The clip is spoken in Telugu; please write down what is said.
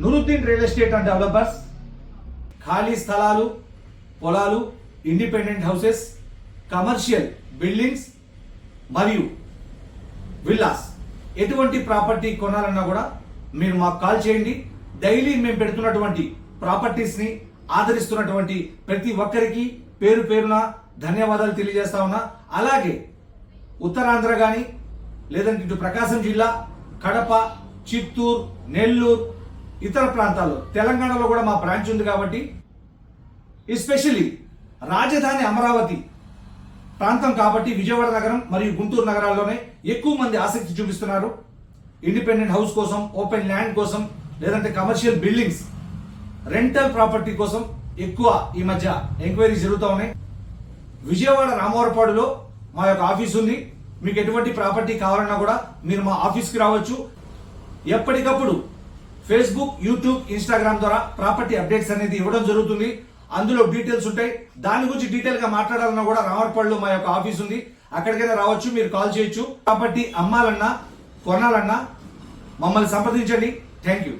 Nuruddin real estate and developers ఖాళీ స్థలాలు పొలాలు ఇండిపెండెంట్ హౌసెస్ కమర్షియల్ బిల్డింగ్స్ మరియు విల్లాస్. ఎటువంటి ప్రాపర్టీ కొనాలన్నా కూడా మీరు మాకు కాల్ చేయండి. డైలీ మేము పెడుతున్నటువంటి ప్రాపర్టీస్ని ఆదరిస్తున్నటువంటి ప్రతి ఒక్కరికి పేరు పేరున ధన్యవాదాలు తెలియజేస్తా ఉన్నా. అలాగే ఉత్తరాంధ్ర కానీ లేదంటే ఇటు ప్రకాశం జిల్లా కడప చిత్తూరు నెల్లూరు ఇతర ప్రాంతాల్లో. తెలంగాణలో కూడా మా బ్రాంచ్ ఉంది కాబట్టి ఎస్పెషల్లీ రాజధాని అమరావతి ప్రాంతం కాబట్టి విజయవాడ నగరం మరియు గుంటూరు నగరాల్లోనే ఎక్కువ మంది ఆసక్తి చూపిస్తున్నారు. ఇండిపెండెంట్ హౌస్ కోసం ఓపెన్ ల్యాండ్ కోసం లేదంటే కమర్షియల్ బిల్డింగ్స్ రెంటల్ ప్రాపర్టీ కోసం ఎక్కువ ఈ మధ్య ఎంక్వైరీ జరుగుతూ ఉన్నాయి. విజయవాడ రామవరపాడులో మా యొక్క ఆఫీస్ ఉంది. మీకు ఎటువంటి ప్రాపర్టీ కావాలన్నా కూడా మీరు మా ఆఫీస్కి రావచ్చు. ఎప్పటికప్పుడు ఫేస్బుక్ యూట్యూబ్ ఇన్స్టాగ్రామ్ ద్వారా ప్రాపర్టీ అప్డేట్స్ అనేది ఇవ్వడం జరుగుతుంది. అందులో డీటెయిల్స్ ఉంటాయి. దాని గురించి డీటెయిల్గా మాట్లాడాలన్నా కూడా రామర్పల్లిలో మా యొక్క ఆఫీస్ ఉంది. అక్కడికైనా రావచ్చు మీరు కాల్ చేయొచ్చు. ప్రాపర్టీ అమ్మాలన్నా కొనాలన్నా మమ్మల్ని సంప్రదించండి. Thank you